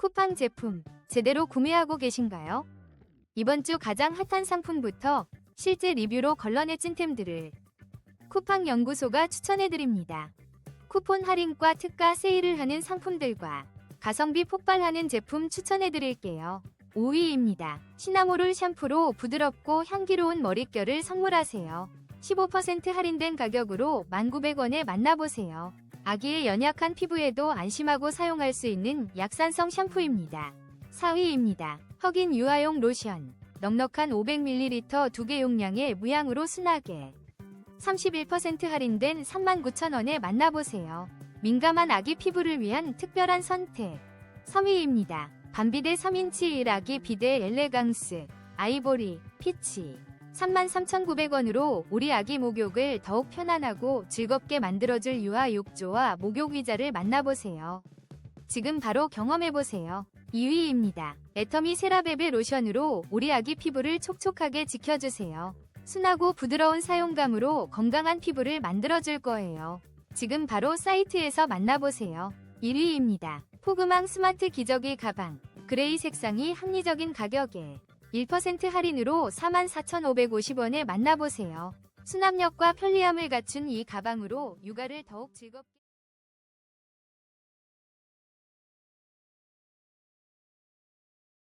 쿠팡 제품 제대로 구매하고 계신가요? 이번 주 가장 핫한 상품부터 실제 리뷰로 걸러내 찐템들을 쿠팡 연구소가 추천해드립니다. 쿠폰 할인과 특가 세일을 하는 상품들과 가성비 폭발하는 제품 추천해드릴게요. 5위입니다. 시나모롤 샴푸로 부드럽고 향기로운 머릿결을 선물하세요. 15% 할인된 가격으로 1,900원에 만나보세요. 아기의 연약한 피부에도 안심하고 사용할 수 있는 약산성 샴푸입니다. 4위입니다. 흑인 유아용 로션. 넉넉한 500ml 2개 용량의 무향으로 순하게 31% 할인된 39,000원에 만나보세요. 민감한 아기 피부를 위한 특별한 선택. 3위입니다. 밤비데 3인치 1아기 비데 엘레강스, 아이보리, 피치. 33,900원으로 우리 아기 목욕을 더욱 편안하고 즐겁게 만들어줄 유아 욕조와 목욕 의자를 만나보세요. 지금 바로 경험해보세요. 2위입니다. 애터미 세라베베 로션으로 우리 아기 피부를 촉촉하게 지켜주세요. 순하고 부드러운 사용감으로 건강한 피부를 만들어줄 거예요. 지금 바로 사이트에서 만나보세요. 1위입니다. 포그망 스마트 기저귀 가방. 그레이 색상이 합리적인 가격에 1% 할인으로 44,550원에 만나보세요. 수납력과 편리함을 갖춘 이 가방으로 육아를 더욱 즐겁게